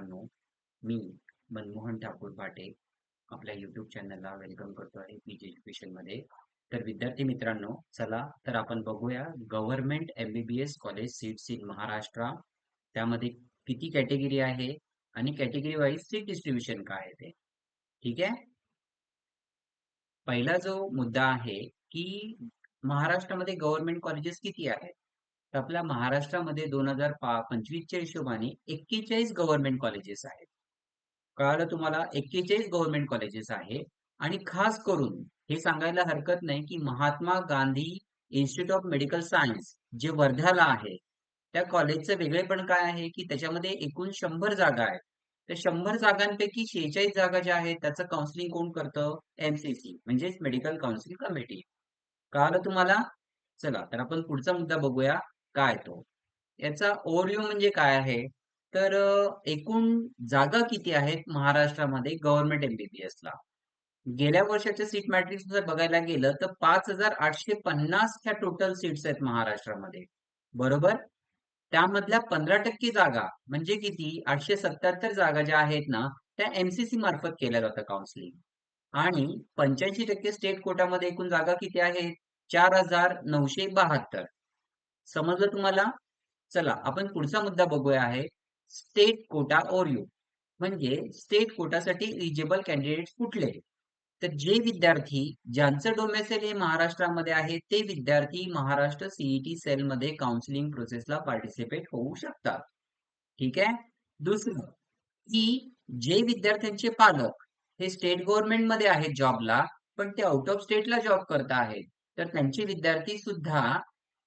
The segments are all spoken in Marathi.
मित्रांनो मी मनमोहन ठाकूर पाटे आपल्या युट्यूब चॅनलला वेलकम करतो आहे पीजी एज्युकेशनमध्ये. तर विद्यार्थी मित्रांनो चला तर आपण बघूया government M B B S college seats in Maharashtra. त्यामध्ये किती कॅटेगरी आहे आणि कॅटेगरी वाईज सीट डिस्ट्रीब्युशन काय आहे ते. ठीक आहे? पहिला जो मुद्दा आहे की महाराष्ट्रामध्ये गव्हर्नमेंट कॉलेजेस किती आहेत? तर आपल्या महाराष्ट्रामध्ये दोन हजार पंचवीसच्या हिशोबाने एक्केचाळीस गव्हर्नमेंट कॉलेजेस आहेत. कळालं तुम्हाला? एक्केचाळीस गव्हर्नमेंट कॉलेजेस आहे. आणि खास करून हे सांगायला हरकत नाही की Mahatma Gandhi Institute of Medical Science जे वर्ध्याला आहे त्या कॉलेजचं वेगळेपण काय आहे की त्याच्यामध्ये एकूण शंभर जागा आहेत. तर शंभर जागांपैकी शेहेचाळीस जागा ज्या आहेत त्याचं काउन्सिलिंग कोण करतं? एमसीसी म्हणजेच मेडिकल काउन्सिल कमिटी कळालं तुम्हाला? चला तर आपण पुढचा मुद्दा बघूया. काय तो? याचा ओव्हरव्ह्यू म्हणजे काय आहे? तर एकूण जागा किती आहेत महाराष्ट्रामध्ये गव्हर्नमेंट एमबीबीएस ला? गेल्या वर्षाच्या सीट मॅट्रिक्स जर बघायला गेलं तर पाच हजार आठशे पन्नास ह्या टोटल सीट्स आहेत महाराष्ट्रामध्ये. बरोबर? त्यामधल्या पंधरा टक्के जागा म्हणजे किती? आठशे सत्याहत्तर जागा ज्या आहेत ना त्या एमसीसी मार्फत केल्या जातं काउन्सिलिंग आणि पंच्याऐंशी टक्के स्टेट कोटामध्ये एकूण जागा किती आहेत? चार हजार नऊशे बहात्तर. समजलं तुम्हाला? चला आपण पुढचा मुद्दा बघूया आहे. स्टेट कोटा ओरिओ म्हणजे स्टेट कोटासाठी इलिजिबल कॅन्डिडेट कुठले? तर जे विद्यार्थी ज्यांचं डोमेसेल हे महाराष्ट्रामध्ये आहे ते विद्यार्थी महाराष्ट्र सीईटी सेल मध्ये काउन्सिलिंग प्रोसेसला पार्टिसिपेट होऊ शकतात. ठीक आहे? दुसरं की जे विद्यार्थ्यांचे पालक हे स्टेट गव्हर्नमेंटमध्ये आहेत जॉबला पण ते आउट ऑफ स्टेटला जॉब करत आहेत. तर त्यांचे विद्यार्थी सुद्धा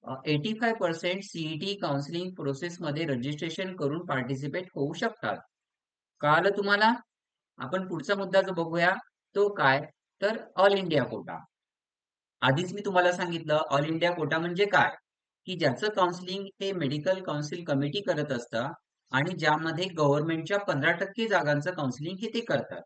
eighty five percent CET counselling process मध्ये रजिस्ट्रेशन करून पार्टिसिपेट होऊ शकतात. कळालं तुम्हाला? आपण पुढचा मुद्दा जो बघूया तो काय? तर ऑल इंडिया कोटा आधीच मी तुम्हाला सांगितलं ऑल इंडिया कोटा म्हणजे काय? की ज्याचं काउन्सिलिंग हे मेडिकल काउन्सिल कमिटी करत असतं आणि ज्यामध्ये गव्हर्नमेंटच्या पंधरा टक्के जागांचं काउन्सिलिंग हे ते करतात.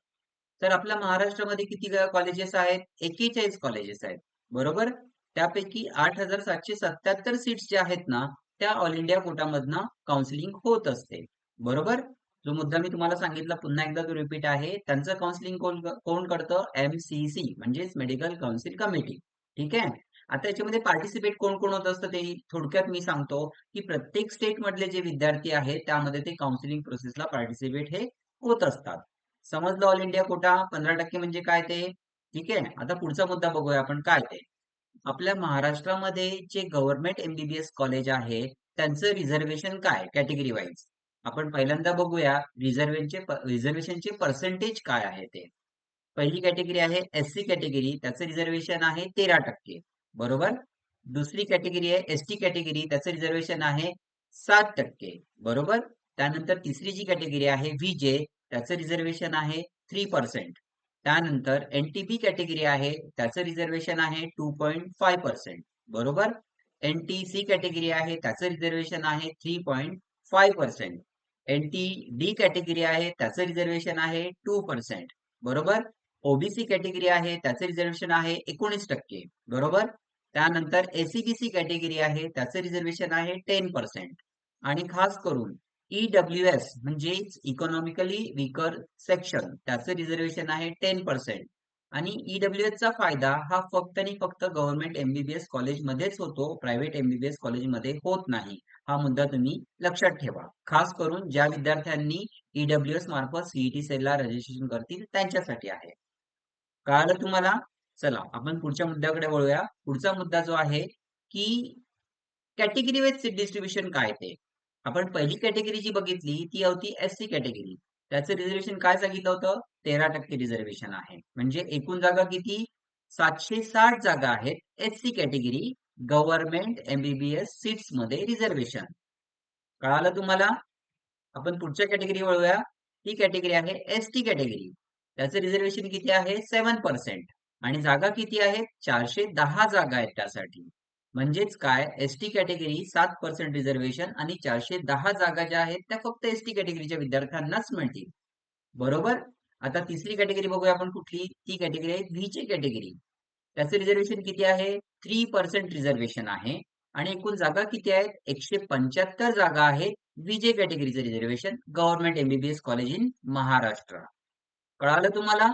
तर आपल्या महाराष्ट्रामध्ये किती कॉलेजेस आहेत? एक्केचाळीस कॉलेजेस आहेत. बरोबर? त्यापैकी आठ हजार सातशे सत्याहत्तर सीट्स ज्या आहेत ना त्या ऑल इंडिया कोटामधनं काउन्सिलिंग होत असते. बरोबर? जो मुद्दा मी तुम्हाला सांगितला पुन्हा एकदा तो रिपीट आहे. त्यांचं काउन्सिलिंग कोण कोण करतं? एमसीसी म्हणजेच मेडिकल काउन्सिल कमिटी ठीक आहे? आता याच्यामध्ये पार्टिसिपेट कोण कोण होत असतं ते थोडक्यात मी सांगतो की प्रत्येक स्टेट मधले जे विद्यार्थी आहेत त्यामध्ये ते काउन्सिलिंग प्रोसेसला पार्टिसिपेट हे होत असतात. समजलं ऑल इंडिया कोटा? पंधरा टक्के म्हणजे काय ते? ठीक आहे? आता पुढचा मुद्दा बघूया आपण. काय ते? आपल्या महाराष्ट्रामध्ये जे गव्हर्नमेंट एमबीबीएस कॉलेज आहे त्यांचं रिझर्वेशन काय कॅटेगरी वाईज आपण पहिल्यांदा बघूया रिझर्वेशनचे रिझर्वेशनचे पर्सेंटेज काय आहे ते. पहिली कॅटेगरी आहे एस सी कॅटेगरी त्याचं रिझर्वेशन आहे तेरा टक्के. बरोबर? दुसरी कॅटेगरी आहे एस टी कॅटेगरी त्याचं रिझर्वेशन आहे सात टक्के. बरोबर? त्यानंतर तिसरी जी कॅटेगरी आहे व्ही जे त्याचं रिझर्वेशन आहे थ्री पर्सेंट त्यानंतर एन टी बी कॅटेगरी आहे त्याचं रिझर्वेशन आहे टू पॉईंट फाय पर्सेंट बरोबर? एन टी सी कॅटेगरी आहे त्याचं रिझर्वेशन आहे three point five percent N T D category आहे त्याचं रिझर्वेशन आहे टू पर्सेंट बरोबर? ओबीसी कॅटेगरी आहे त्याचं रिझर्वेशन आहे एकोणीस टक्के. बरोबर? त्यानंतर एसीबीसी कॅटेगरी आहे त्याचं रिझर्वेशन आहे टेन पर्सेंट आणि खास करून ईडब्ल्यू एस म्हणजेच इकॉनॉमिकली विकर सेक्शन त्याचं रिझर्वेशन आहे टेन पर्सेंट आणि ईडब्ल्यू एस चा फायदा हा फक्त आणि फक्त गव्हर्नमेंट एमबीबीएस कॉलेजमध्येच होतो. प्रायव्हेट एमबीबीएस कॉलेजमध्ये होत नाही. हा मुद्दा तुम्ही लक्षात ठेवा. खास करून ज्या विद्यार्थ्यांनी ईडब्ल्यू एस मार्फत सीईटी सेलला रजिस्ट्रेशन करतील त्यांच्यासाठी आहे. कळालं तुम्हाला? चला आपण पुढच्या मुद्द्याकडे वळूया. पुढचा मुद्दा जो आहे की कॅटेगरी वाईज सीट डिस्ट्रीब्युशन काय ते? आपण पहिली कॅटेगरी जी बघितली ती होती एस सी कॅटेगरी त्याचं रिझर्वेशन काय सांगितलं होतं? तेरा टक्के रिझर्वेशन आहे. म्हणजे एकूण जागा किती? सातशे साठ जागा आहेत S C category government MBBS सीट्समध्ये reservation कळालं तुम्हाला? आपण पुढच्या कॅटेगरी वळूया. ही कॅटेगरी आहे एस टी कॅटेगरी त्याचं रिझर्वेशन किती आहे? सेव्हन पर्सेंट आणि जागा किती आहेत चारशे दहा जागा आहेत त्यासाठी. म्हणजेच काय? एस टी कॅटेगरी सात पर्सेंट रिझर्वेशन आणि चारशे दहा जागा ज्या आहेत त्या फक्त एस टी कॅटेगरीच्या विद्यार्थ्यांनाच मिळतील. बरोबर? आता तिसरी कॅटेगरी बघूया आपण कुठली? ती कॅटेगरी आहे व्हीची कॅटेगरी त्याचं रिझर्वेशन किती आहे? थ्री पर्सेंट रिझर्वेशन आहे. आणि एकूण जागा किती आहेत? एकशे पंच्याहत्तर जागा आहेत V J कॅटेगरीचं reservation government MBBS college in Maharashtra. कळालं तुम्हाला?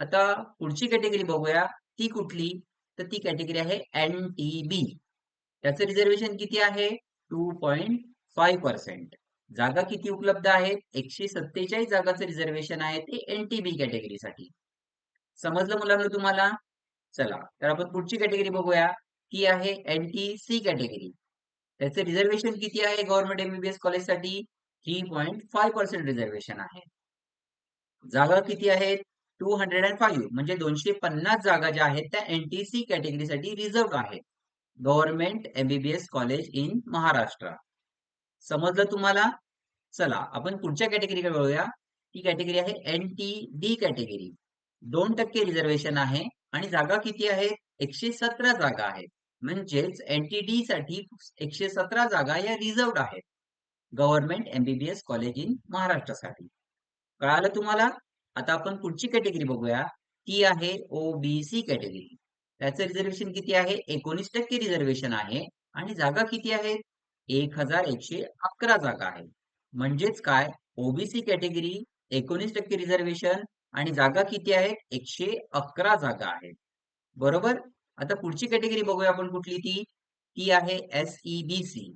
आता पुढची कॅटेगरी बघूया. ती कुठली? तर ती कॅटेगरी आहे एन टी बी त्याचं रिझर्वेशन किती आहे? टू पॉइंट फाईव्ह पर्सेंट जागा किती उपलब्ध आहेत? एकशे सत्तेचाळीस जागाचं रिझर्वेशन आहे ते एन टी बी कॅटेगरीसाठी. समजलं मुलांना तुम्हाला? चला तर आपण पुढची कॅटेगरी बघूया. ती आहे एन टी सी कॅटेगरी. त्याचं रिझर्वेशन किती आहे government MBBS कॉलेजसाठी? Three point five percent reservation आहे. जागा किती आहेत? टू हंड्रेड अँड फाईव्ह म्हणजे दोनशे पन्नास जागा ज्या आहेत त्या एनटीसी कॅटेगरीसाठी रिझर्व आहेत. Government MBBS college in Maharashtra समजलं तुम्हाला? चला आपण पुढच्या कॅटेगरीकडे बघूया ती कॅटेगरी आहे एन टी डी कॅटेगरी दोन टक्के रिझर्वेशन आहे आणि जागा किती आहेत एकशे सतरा जागा आहेत. म्हणजेच एनटीडी साठी एकशे सतरा जागा या रिझर्वड आहेत. गव्हर्नमेंट एमबीबीएस कॉलेज इन महाराष्ट्रासाठी कळालं तुम्हाला? आता आपण पुढची कॅटेगरी बघूया. ती आहे ओबीसी कॅटेगरी त्याचं रिझर्वेशन किती आहे? एकोणीस टक्के रिझर्वेशन आहे आणि जागा किती आहेत एक हजार एकशे अकरा जागा आहेत म्हणजेच काय? ओबीसी कॅटेगरी एकोणीस टक्के रिझर्वेशन आणि जागा किती आहेत एकशे अकरा जागा आहेत बरोबर? आता पुढची कॅटेगरी बघूया आपण कुठली ती? ती आहे एसईबीसी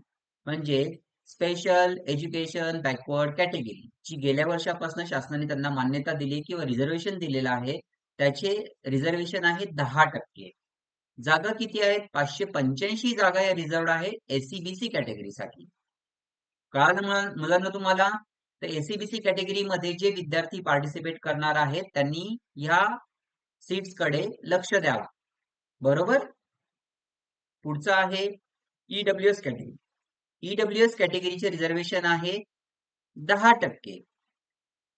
म्हणजे स्पेशल एज्युकेशन बॅकवर्ड कॅटेगरी जी गेल्या वर्षापासून शासनाने त्यांना मान्यता दिली किंवा रिझर्वेशन दिलेलं आहे त्याचे रिझर्वेशन आहे दहा टक्के. जागा किती आहेत? पाचशे पंच्याऐंशी जागा या रिझर्व आहे एससीबीसी कॅटेगरीसाठी कळालं मुलांना तुम्हाला तर एसीबीसी कॅटेगरी मध्ये जे विद्यार्थी पार्टिसिपेट करणार आहेत त्यांनी ह्या सीट्सकडे लक्ष द्यावं. बरोबर? पुढचं आहे E W S category E W S कॅटेगरीचे reservation आहे दहा टक्के.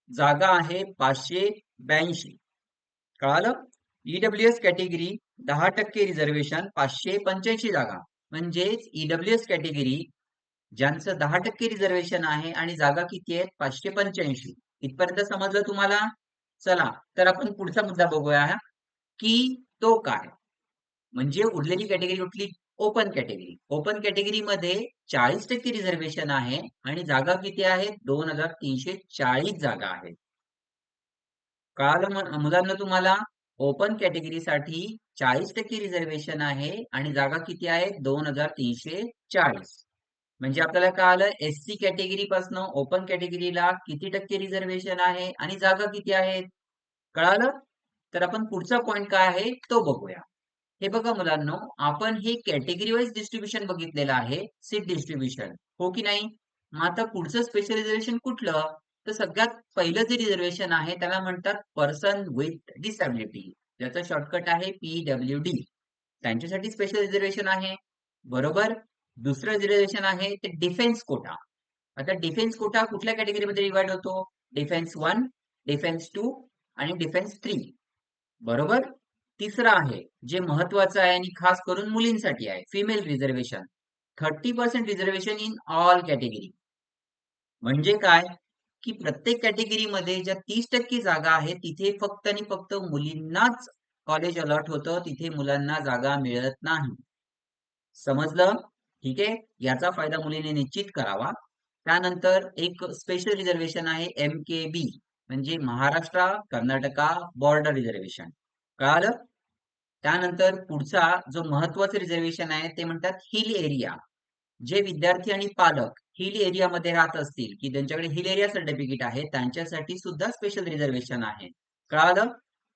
जागा आहे पाचशे ब्याऐंशी. कळालं? ईडब्ल्यू एस कॅटेगरी दहा टक्के रिझर्वेशन पाचशे पंच्याऐंशी जागा. म्हणजेच ईडब्ल्यू एस कॅटेगरी ज्यांचं दहा टक्के रिझर्वेशन आहे आणि जागा किती आहेत? पाचशे पंच्याऐंशी. इथपर्यंत समजलं तुम्हाला? चला तर आपण पुढचा मुद्दा बघूया की तो काय? म्हणजे उरलेली कॅटेगरी कुठली? Open category. ओपन कॅटेगरी मध्ये चाळीस टक्के रिझर्वेशन आहे आणि जागा किती आहेत दोन हजार तीनशे चाळीस जागा आहेत. कळालं मुलांना तुम्हाला ओपन कॅटेगरीसाठी चाळीस टक्के रिझर्वेशन आहे आणि जागा किती आहेत दोन हजार तीनशे चाळीस. म्हणजे आपल्याला कळालं एस सी कॅटेगरी पासून ओपन कॅटेगरीला किती टक्के रिझर्वेशन आहे आणि जागा किती आहेत? कळालं? तर आपण पुढचा पॉइंट काय आहे? तो बघूया. हे बघा मुलांना आपण हे कॅटेगरी वाईज डिस्ट्रीब्युशन बघितलेलं आहे सीट डिस्ट्रीब्युशन हो की नाही? मग आता पुढचं स्पेशल रिझर्वेशन कुठलं? तर सगळ्यात पहिलं जे रिझर्वेशन आहे त्याला म्हणतात पर्सन विथ डिसॅबिलिटी ज्याचा शॉर्टकट आहे पीडब्ल्यू डी त्यांच्यासाठी स्पेशल रिझर्वेशन आहे. बरोबर? दुसरं रिझर्वेशन आहे ते डिफेन्स कोटा आता डिफेन्स कोटा कुठल्या कॅटेगरीमध्ये डिवाइड होतो? डिफेन्स वन डिफेन्स टू आणि डिफेन्स थ्री बरोबर? तिसरं आहे जे महत्वाचं आहे आणि खास करून मुलींसाठी आहे female reservation thirty percent reservation in all category म्हणजे काय? की प्रत्येक कॅटेगरीमध्ये ज्या तीस टक्के जागा आहेत तिथे फक्त आणि फक्त मुलींनाच कॉलेज अलॉट होतं तिथे मुलांना जागा मिळत नाही. समजलं? ठीक आहे? याचा फायदा मुलीने निश्चित करावा. त्यानंतर एक स्पेशल रिझर्वेशन आहे एम के बी म्हणजे महाराष्ट्र कर्नाटका बॉर्डर रिझर्वेशन कळालं? त्यानंतर पुढचा जो महत्वाचं रिझर्वेशन आहे ते म्हणतात हिल एरिया जे विद्यार्थी आणि पालक हिल एरियामध्ये राहत असतील की ज्यांच्याकडे हिल एरिया सर्टिफिकेट आहे त्यांच्यासाठी सुद्धा स्पेशल रिझर्वेशन आहे. कळालं?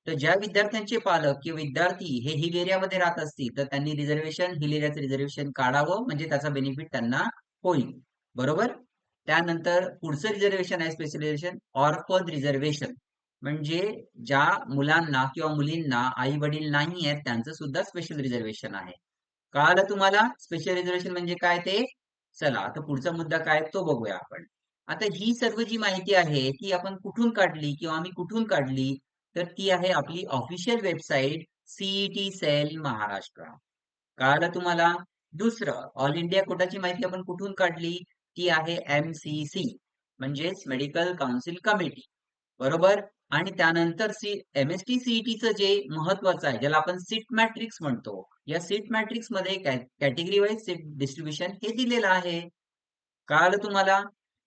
तर ज्या विद्यार्थ्यांचे पालक किंवा विद्यार्थी हे हिल एरियामध्ये राहत असतील तर त्यांनी रिझर्वेशन हिल एरियाचं रिझर्वेशन काढावं म्हणजे त्याचा बेनिफिट त्यांना होईल. बरोबर? त्यानंतर पुढचं रिझर्वेशन आहे स्पेशल ऑर्फन रिझर्वेशन म्हणजे ज्या मुलांना किंवा मुलींना आई वडील नाही आहेत त्यांचं सुद्धा स्पेशल रिझर्वेशन आहे. कळालं तुम्हाला? स्पेशल रिझर्वेशन म्हणजे काय ते? चला आता पुढचा मुद्दा काय तो बघूया आपण. आता ही सर्व जी माहिती आहे ती आपण कुठून काढली किंवा आम्ही कुठून काढली? तर ती आहे आपली official website CET cell Maharashtra कळालं तुम्हाला? दुसरं ऑल इंडिया कोटाची माहिती आपण कुठून काढली? ती आहे एम सी सी म्हणजेच मेडिकल काउन्सिल कमिटी बरोबर? आणि त्यानंतर सी एम एस टी सीईटीचं जे महत्वाचं आहे ज्याला आपण सीट मॅट्रिक्स म्हणतो या सीट मॅट्रिक्समध्ये कॅटेगरी वाईज सीट डिस्ट्रीब्युशन हे दिलेलं आहे. कळालं तुम्हाला?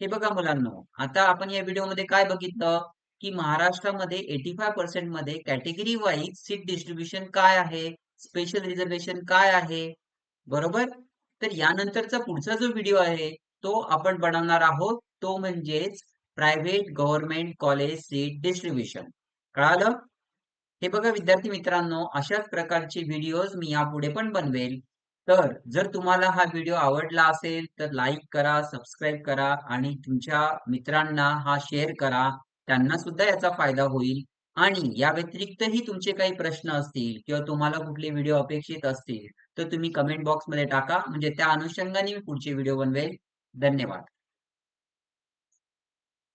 हे बघा मुलांनो आता आपण या व्हिडिओमध्ये काय बघितलं? की महाराष्ट्रामध्ये एटी फाय पर्सेंटमध्ये कॅटेगरी वाईज सीट डिस्ट्रीब्युशन काय आहे? स्पेशल रिझर्वेशन काय आहे? बरोबर? तर यानंतरचा पुढचा जो व्हिडिओ आहे तो आपण बनवणार आहोत तो म्हणजेच private government college seat distribution कळालं? हे बघा विद्यार्थी मित्रांनो अशाच प्रकारचे व्हिडिओज मी यापुढे पण बनवेल. तर जर तुम्हाला हा व्हिडिओ आवडला असेल तर लाईक करा सबस्क्राईब करा आणि तुमच्या मित्रांना हा शेअर करा. त्यांना सुद्धा याचा फायदा होईल. आणि या व्यतिरिक्तही तुमचे काही प्रश्न असतील किंवा तुम्हाला कुठले व्हिडिओ अपेक्षित असतील तर तुम्ही कमेंट बॉक्समध्ये टाका. म्हणजे त्या अनुषंगाने मी पुढचे व्हिडिओ बनवेल. धन्यवाद.